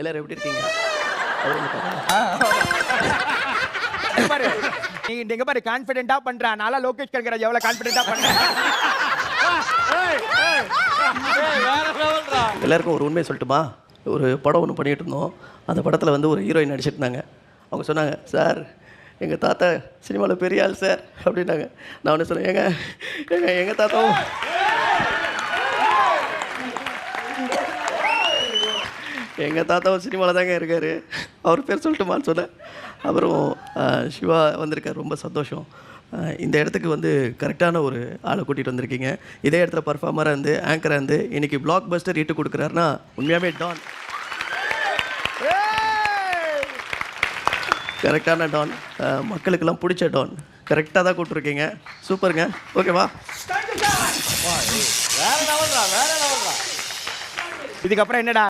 எல்லாரும் எப்படி இருக்கீங்க? பாரு. நீ நீங்க பாரு கான்ஃபிடென்ட்டா பண்றா. நாளா லோகேஷ் கனகராஜ் எவ்வளவு கான்ஃபிடென்ட்டா பண்றேன் எல்லாருக்கும் ஒரு உண்மையை சொல்லட்டுமா? ஒரு படம் ஒன்று பண்ணிகிட்டு இருந்தோம். அந்த படத்தில் வந்து ஒரு ஹீரோயின் நடிச்சிட்டு இருந்தாங்க. அவங்க சொன்னாங்க சார் எங்கள் தாத்தா சினிமாவில் பெரிய ஆள் சார். அப்படின்னாங்க. நான் ஒன்று சொன்னேன் ஏங்க ஏங்க எங்கள் தாத்தாவும் எங்கள் தாத்தாவும் சினிமாவில் தாங்க இருக்கார். அவர் பேர் சொல்லட்டுமான்னு சொன்னேன். அப்புறம் சிவா வந்திருக்கார் ரொம்ப சந்தோஷம். இந்த இடத்துக்கு வந்து கரெக்டான ஒரு ஆளை கூட்டிகிட்டு வந்திருக்கீங்க. இதே இடத்துல பர்ஃபார்மராக இருந்து ஆங்கராக இருந்து இன்னைக்கு பிளாக் பஸ்டர் இட்டு கொடுக்குறாருன்னா உண்மையாகவே டான். கரெக்டான டான். மக்களுக்கெல்லாம் பிடிச்ச டான். கரெக்டாக தான் கூப்பிட்ருக்கீங்க சூப்பருங்க. ஓகேவா இதுக்கப்புறம் என்னடா?